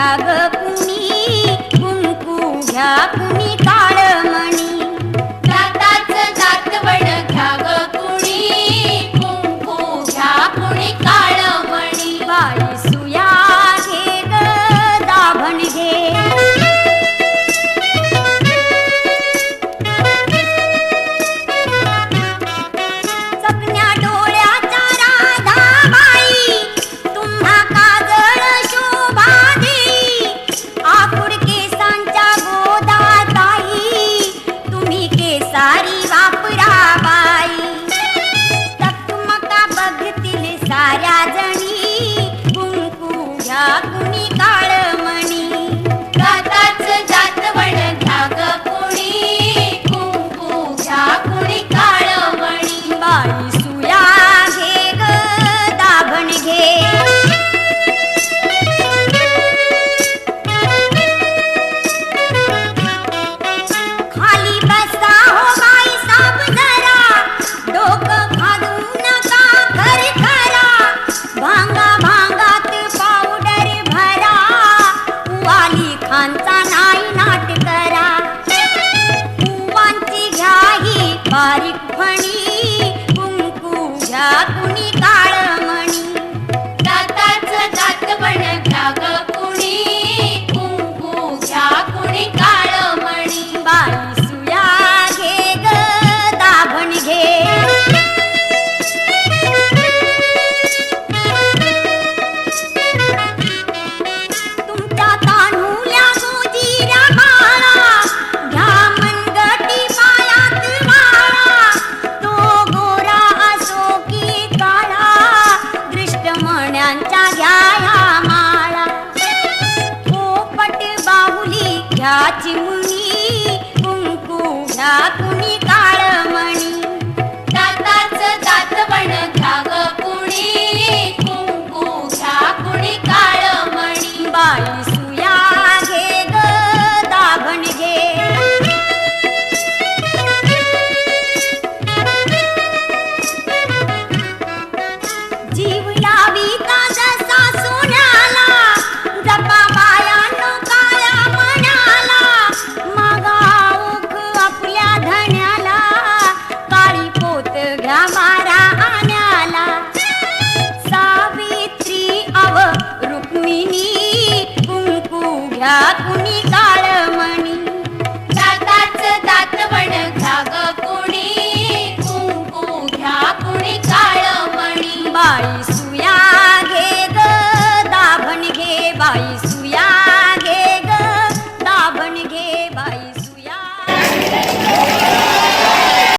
घाला ग कुणी कुंकू घ्या कुणी का? I'm kung ku na